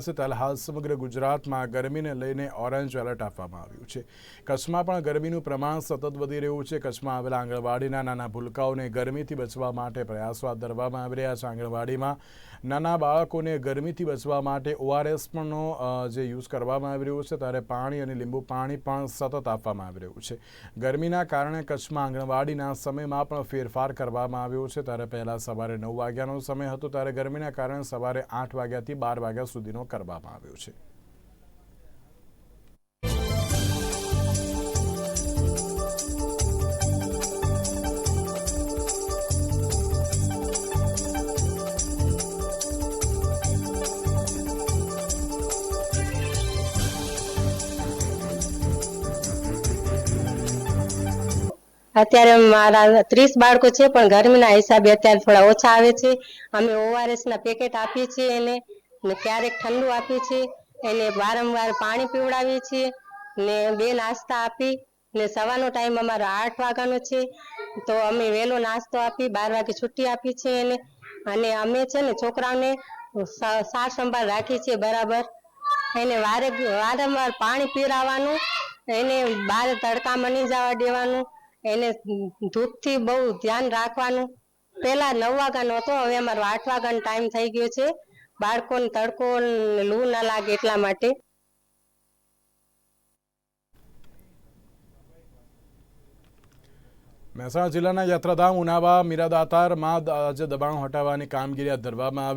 છે હાલ સમગ્ર ગુજરાતમાં ગરમીને લઈને ઓરેન્જ એલર્ટ આપવામાં આવ્યું છે. કચ્છમાં પણ ગરમીનું પ્રમાણ સતત વધી રહ્યું છે. કચ્છમાં આવેલા આંગણવાડીના નાના ભૂલકાઓને ગરમીથી બચવા માટે પ્રયાસો હાથ ધરવામાં આવી રહ્યા છે. આંગણવાડીમાં નાના બાળકોને ગરમીથી બચવા માટે ઓઆરએસ પણનો જે યુઝ કરવામાં આવી રહ્યો છે, ત્યારે પાણી અને લીંબુ પાણી પણ સતત આપવામાં આવી રહ્યું છે. ગરમીના કારણે કચ્છમાં આંગણવાડીના સમયમાં પણ ફેરફાર કરવામાં આવ્યો છે. ત્યારે પહેલાં સવારે નવ વાગ્યાનો સમય હતો. ત્યારે ગરમીના કારણે સવારે આઠ વાગ્યાથી બાર વાગ્યા સુધીનો કરવામાં આવ્યો છે. અત્યારે મારા ત્રીસ બાળકો છે, પણ ગરમીના હિસાબે અત્યારે થોડા ઓછા આવે છે. અમે ઓઆરએસ ના પેકેટ આપીએ છીએ એને. ને ક્યારેક ઠંડુ આપીએ છીએ, એને વારંવાર પાણી પીવડાવીએ છીએ, ને બે નાસ્તા આપી, ને સવારનો ટાઈમ અમારો આઠ વાગ્યાનો છે, તો અમે વહેલો નાસ્તો આપી, બાર વાગે છુટ્ટી આપી છે એને, અને અમે છે ને છોકરાઓને સાર સંભાળ રાખીએ છીએ બરાબર. એને વારે, વારંવાર પાણી પીરાવાનું એને બહાર તડકામાં નહીં જવા દેવાનું, એને ધૂપથી બહુ ધ્યાન રાખવાનું. પહેલાં નવ વાગ્યાનો હતો, હવે અમારો આઠ વાગ્યાનો ટાઈમ થઈ ગયો છે. બાળકોને તડકો લૂ ના લાગે એટલા માટે. મહેસાણા જિલ્લાના યાત્રાધામ ઉનાવા મીરાદાતારમાં આજે દબાણો હટાવવાની કામગીરી હાથ ધરવામાં આવી